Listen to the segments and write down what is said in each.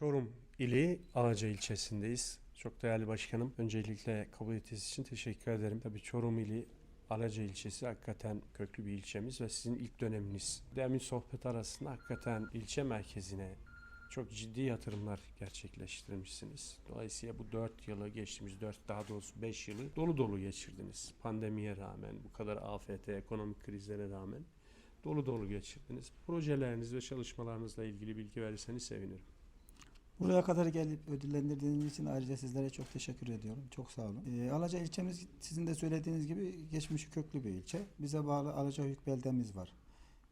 Çorum ili Alaca ilçesindeyiz. Çok değerli başkanım. Öncelikle kabul ettiğiniz için teşekkür ederim. Tabii Çorum ili Alaca ilçesi hakikaten köklü bir ilçemiz ve sizin ilk döneminiz. Demin sohbet arasında hakikaten ilçe merkezine çok ciddi yatırımlar gerçekleştirmişsiniz. Dolayısıyla bu 4 yılı geçtiğimiz 4 daha doğrusu 5 yılı dolu dolu geçirdiniz. Pandemiye rağmen bu kadar afete, ekonomik krizlere rağmen dolu dolu geçirdiniz. Projeleriniz ve çalışmalarınızla ilgili bilgi verirseniz sevinirim. Buraya kadar gelip ödüllendirdiğiniz için ayrıca sizlere çok teşekkür ediyorum. Çok sağ olun. Ee, Alaca ilçemiz sizin de söylediğiniz gibi geçmişi köklü bir ilçe. Bize bağlı Alaca Höyük beldemiz var.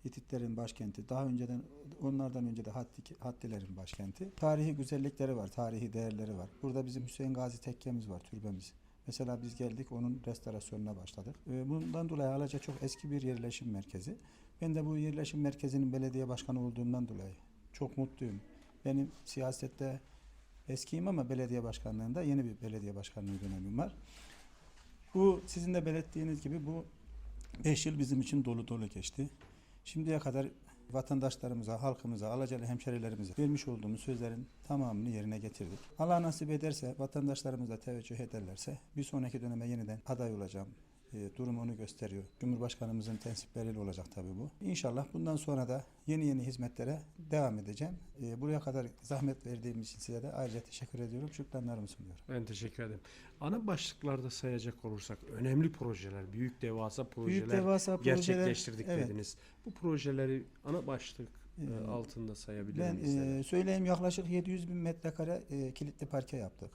Hititlerin başkenti. Daha önceden onlardan önce de Hatti, Hattilerin başkenti. Tarihi güzellikleri var, tarihi değerleri var. Burada bizim Hüseyin Gazi tekkemiz var, türbemiz. Mesela biz geldik onun restorasyonuna başladık. Ee, Bundan dolayı Alaca çok eski bir yerleşim merkezi. Ben de bu yerleşim merkezinin belediye başkanı olduğumdan dolayı çok mutluyum. Benim siyasette eskiyim ama belediye başkanlığında yeni bir belediye başkanlığı dönemim var. Bu sizin de belirttiğiniz gibi bu 5 yıl bizim için dolu dolu geçti. Şimdiye kadar vatandaşlarımıza, halkımıza, alacalı hemşerilerimize vermiş olduğumuz sözlerin tamamını yerine getirdik. Allah nasip ederse, vatandaşlarımız da teveccüh ederlerse bir sonraki döneme yeniden aday olacağım. E, durum onu gösteriyor. Cumhurbaşkanımızın tensipleriyle olacak tabii bu. İnşallah bundan sonra da yeni yeni hizmetlere devam edeceğim. E, buraya kadar zahmet verdiğim için size de ayrıca teşekkür ediyorum. Şükranlarımı sunuyorum. Ben teşekkür ederim. Ana başlıklarda sayacak olursak önemli projeler, büyük devasa projeler Büyük devasa projeler, gerçekleştirdik evet. dediniz. Bu projeleri ana başlık e, Ee, altında sayabilir Ben miyiz? e, söyleyeyim yaklaşık 700 bin metrekare e, kilitli parke yaptık.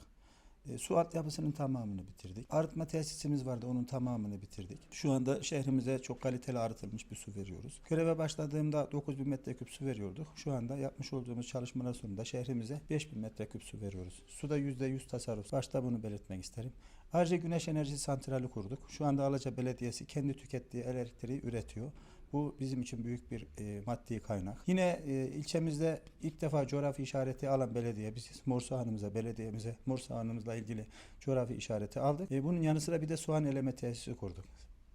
E, su altyapısının tamamını bitirdik. Arıtma tesisimiz vardı onun tamamını bitirdik. Şu anda şehrimize çok kaliteli arıtılmış bir su veriyoruz. Göreve başladığımda 9 bin metreküp su veriyorduk. Şu anda yapmış olduğumuz çalışmalar sonunda şehrimize 5 bin metreküp su veriyoruz. Suda %100 tasarruf. Başta bunu belirtmek isterim. Ayrıca güneş enerji santrali kurduk. Şu anda Alaca Belediyesi kendi tükettiği elektriği üretiyor. Bu bizim için büyük bir e, maddi kaynak. Yine e, ilçemizde ilk defa coğrafi işareti alan belediye, biz Mor Soğanımıza, belediyemize Mor Soğanımızla ilgili coğrafi işareti aldık. E, bunun yanı sıra bir de soğan eleme tesisi kurduk.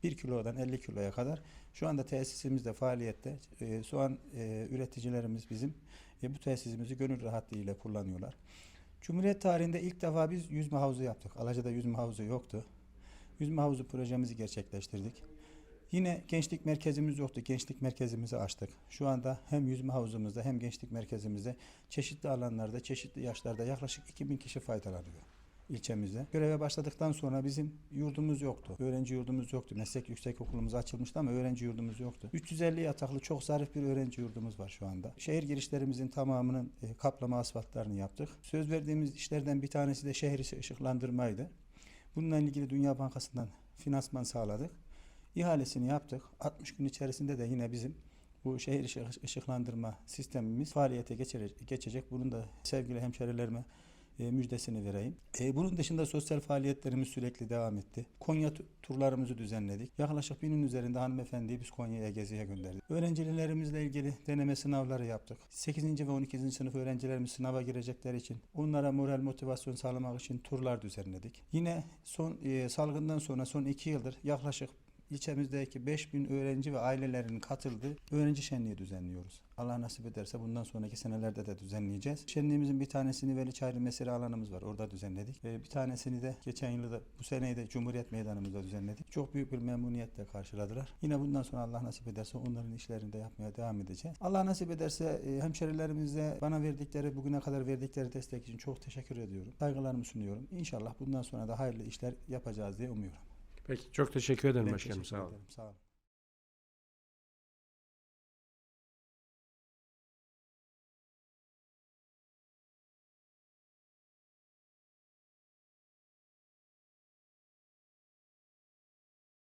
1 kilodan 50 kiloya kadar şu anda tesisimizde faaliyette. E, soğan e, üreticilerimiz bizim e, bu tesisimizi gönül rahatlığıyla kullanıyorlar. Cumhuriyet tarihinde ilk defa biz yüzme havuzu yaptık. Alaca'da yüzme havuzu yoktu. Yüzme havuzu projemizi gerçekleştirdik. Yine gençlik merkezimiz yoktu. Gençlik merkezimizi açtık. Şu anda hem yüzme havuzumuzda hem gençlik merkezimizde çeşitli alanlarda, çeşitli yaşlarda yaklaşık 2000 kişi faydalanıyor ilçemizde. Göreve başladıktan sonra bizim yurdumuz yoktu. Öğrenci yurdumuz yoktu. Meslek yüksek okulumuz açılmıştı ama öğrenci yurdumuz yoktu. 350 yataklı çok zarif bir öğrenci yurdumuz var şu anda. Şehir girişlerimizin tamamının e, kaplama asfaltlarını yaptık. Söz verdiğimiz işlerden bir tanesi de şehir içi ışıklandırmaydı. Bununla ilgili Dünya Bankası'ndan finansman sağladık. İhalesini yaptık. 60 gün içerisinde de yine bizim bu şehir ışık- ışıklandırma sistemimiz faaliyete geçecek. Bunun da sevgili hemşerilerime e, müjdesini vereyim. E, bunun dışında sosyal faaliyetlerimiz sürekli devam etti. Konya tu- turlarımızı düzenledik. Yaklaşık binin üzerinde hanımefendiyi biz Konya'ya geziye gönderdik. Öğrencilerimizle ilgili deneme sınavları yaptık. 8. ve 12. sınıf öğrencilerimiz sınava girecekleri için onlara moral motivasyon sağlamak için turlar düzenledik. Yine son e, salgından sonra son 2 yıldır yaklaşık ilçemizdeki 5000 öğrenci ve ailelerinin katıldığı öğrenci şenliği düzenliyoruz. Allah nasip ederse bundan sonraki senelerde de düzenleyeceğiz. Şenliğimizin bir tanesini Veli Çayırı Mesire alanımız var. Orada düzenledik. Ee, bir tanesini de geçen yılı da bu seneyi de Cumhuriyet Meydanımızda düzenledik. Çok büyük bir memnuniyetle karşıladılar. Yine bundan sonra Allah nasip ederse onların işlerini de yapmaya devam edeceğiz. Allah nasip ederse e, hemşerilerimize bana verdikleri, bugüne kadar verdikleri destek için çok teşekkür ediyorum. Saygılarımı sunuyorum. İnşallah bundan sonra da hayırlı işler yapacağız diye umuyorum. Peki çok teşekkür ederim Ben başkanım. teşekkür Sağ olun. ederim. Sağ olun.